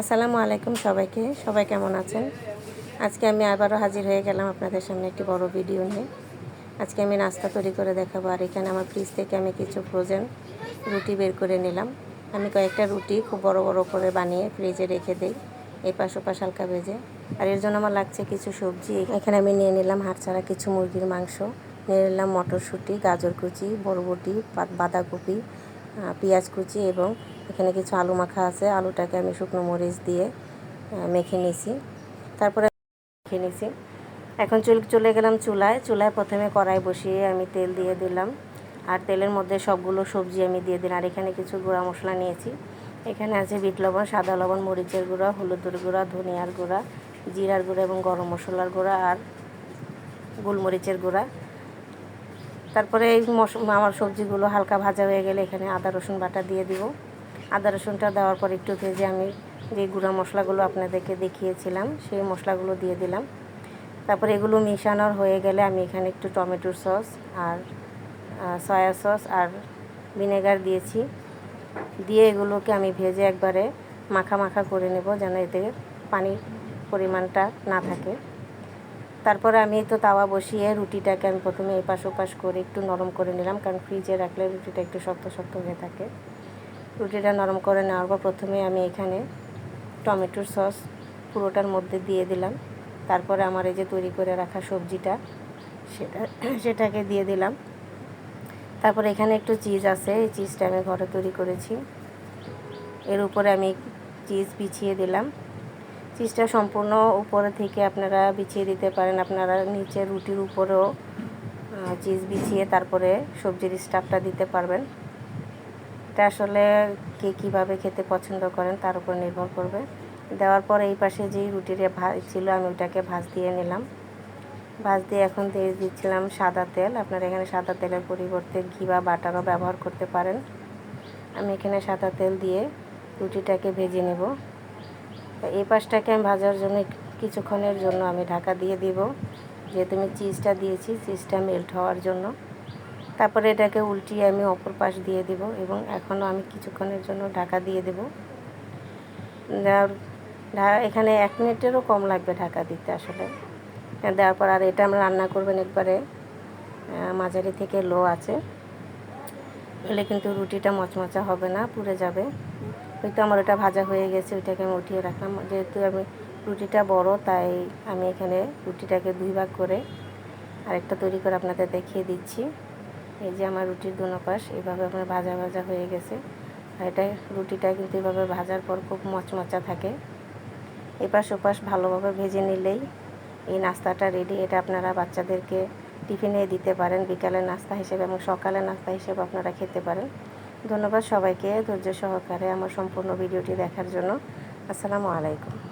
আসসালামু আলাইকুম সবাইকে। সবাই কেমন আছেন? আজকে আমি আবারও হাজির হয়ে গেলাম আপনাদের সামনে একটি বড় ভিডিও নিয়ে। আজকে আমি নাস্তা তৈরি করে দেখাবো, আর এখানে আমার ফ্রিজ থেকে আমি কিছু ফ্রোজেন রুটি বের করে নিলাম। আমি কয়েকটা রুটি খুব বড় বড় করে বানিয়ে ফ্রিজে রেখে দিই এই পাশ ওপাশ হালকা ভেজে। আর এর জন্য আমার লাগছে কিছু সবজি। এখানে আমি নিয়ে নিলাম হাড় ছাড়া কিছু মুরগির মাংস, নিয়ে নিলাম মটরশুঁটি, গাজর কুচি, বরবটি বাঁধাকপি পেঁয়াজ কুচি এবং এখানে কিছু আলু মাখা আছে। আলুটাকে আমি শুকনো মরিচ দিয়ে মেখে নিয়েছি তারপরে মেখে নিয়েছি এখন চুল, চলে গেলাম চুলায়। চুলায় প্রথমে কড়াই বসিয়ে আমি তেল দিয়ে দিলাম। আর তেলের মধ্যে সবগুলো সবজি আমি দিয়ে দিলাম। আর এখানে কিছু গুঁড়া মশলা নিয়েছি। এখানে আছে বিট লবণ, সাদা লবণ, মরিচের গুঁড়া, হলুদের গুঁড়া, ধনিয়ার গুঁড়া, জিরার গুঁড়া এবং গরম মশলার গুঁড়া আর গোলমরিচের গুঁড়া। তারপরে এই আমার সবজিগুলো হালকা ভাজা হয়ে গেলে এখানে আদা, রসুন বাটা দিয়ে দিব। আদা, রসুনটা দেওয়ার পর একটু ভেজে আমি যে গুঁড়া মশলাগুলো আপনাদেরকে দেখিয়েছিলাম, সেই মশলাগুলো দিয়ে দিলাম। তারপরে এগুলো মিশানোর হয়ে গেলে আমি এখানে একটু টমেটোর সস আর সয়া সস আর ভিনেগার দিয়েছি। দিয়ে এগুলোকে আমি ভেজে একবারে মাখা মাখা করে নেব যেন এতে পানির পরিমাণটা না থাকে। তারপরে আমি তো তাওয়া বসিয়ে রুটিটাকে আমি প্রথমে এপাশ ওপাশ করে একটু নরম করে নিলাম, কারণ ফ্রিজে রাখলে রুটিটা একটু শক্ত শক্ত হয়ে থাকে। রুটিটা নরম করে নেওয়ার পর প্রথমে আমি এখানে টমেটোর সস পুরোটার মধ্যে দিয়ে দিলাম। তারপরে আমার এই যে তৈরি করে রাখা সবজিটা, সেটা, সেটাকে দিয়ে দিলাম। তারপরে এখানে একটু চিজ আছে, এই চিজটা আমি ঘরে তৈরি করেছি। এর উপরে আমি চিজ বিছিয়ে দিলাম। চিজটা সম্পূর্ণ উপরে থেকে আপনারা বিছিয়ে দিতে পারেন। আপনারা নিচে রুটির উপরেও চিজ বিছিয়ে তারপরে সবজির স্টাফটা দিতে পারবেন। এটা আসলে কে কীভাবে খেতে পছন্দ করেন তার উপর নির্ভর করবে। দেওয়ার পর এই পাশে যেই রুটির ভাজ ছিল আমি ওটাকে ভাজ দিয়ে নিলাম। ভাজ দিয়ে এখন দিয়ে দিচ্ছিলাম সাদা তেল। আপনারা এখানে সাদা তেলের পরিবর্তে ঘি বা বাটারও ব্যবহার করতে পারেন। আমি এখানে সাদা তেল দিয়ে রুটিটাকে ভেজে নেব। তো এই পাশটাকে আমি ভাজার জন্য কিছুক্ষণের জন্য আমি ঢাকা দিয়ে দিব। যেহেতু আমি চিজটা দিয়েছি, চিজটা মেল্ট হওয়ার জন্য। তারপরে এটাকে উল্টিয়ে আমি অপর পাশ দিয়ে দিব এবং এখনও আমি কিছুক্ষণের জন্য ঢাকা দিয়ে দেব। এখানে এক মিনিটেরও কম লাগবে ঢাকা দিতে আসলে। দেওয়ার পর আর এটা আমরা রান্না করবেন একবারে মাঝারি থেকে লো আছে। এলে কিন্তু রুটিটা মচমচা হবে না, পুড়ে যাবে। ওই তো আমার ওটা ভাজা হয়ে গেছে, ওইটাকে আমি উঠিয়ে রাখলাম। যেহেতু আমি রুটিটা বড়, তাই আমি এখানে রুটিটাকে দুই ভাগ করে আরেকটা তৈরি করে আপনাদের দেখিয়ে দিচ্ছি। এই যে আমার রুটির দুনো পাশ, এভাবে আমার ভাজা ভাজা হয়ে গেছে। আর এটা রুটিটা কিন্তু এভাবে ভাজার পর খুব মচমচা থাকে। এপাশ ওপাশ ভালোভাবে ভেজে নিলেই এই নাস্তাটা রেডি এটা আপনারা বাচ্চাদেরকে টিফিনে দিতে পারেন, বিকালের নাস্তা হিসেবে এবং সকালের নাস্তা হিসেবে আপনারা খেতে পারেন। ধন্যবাদ সবাইকে ধৈর্য সহকারে আমার সম্পূর্ণ ভিডিওটি দেখার জন্য। আসসালামু আলাইকুম।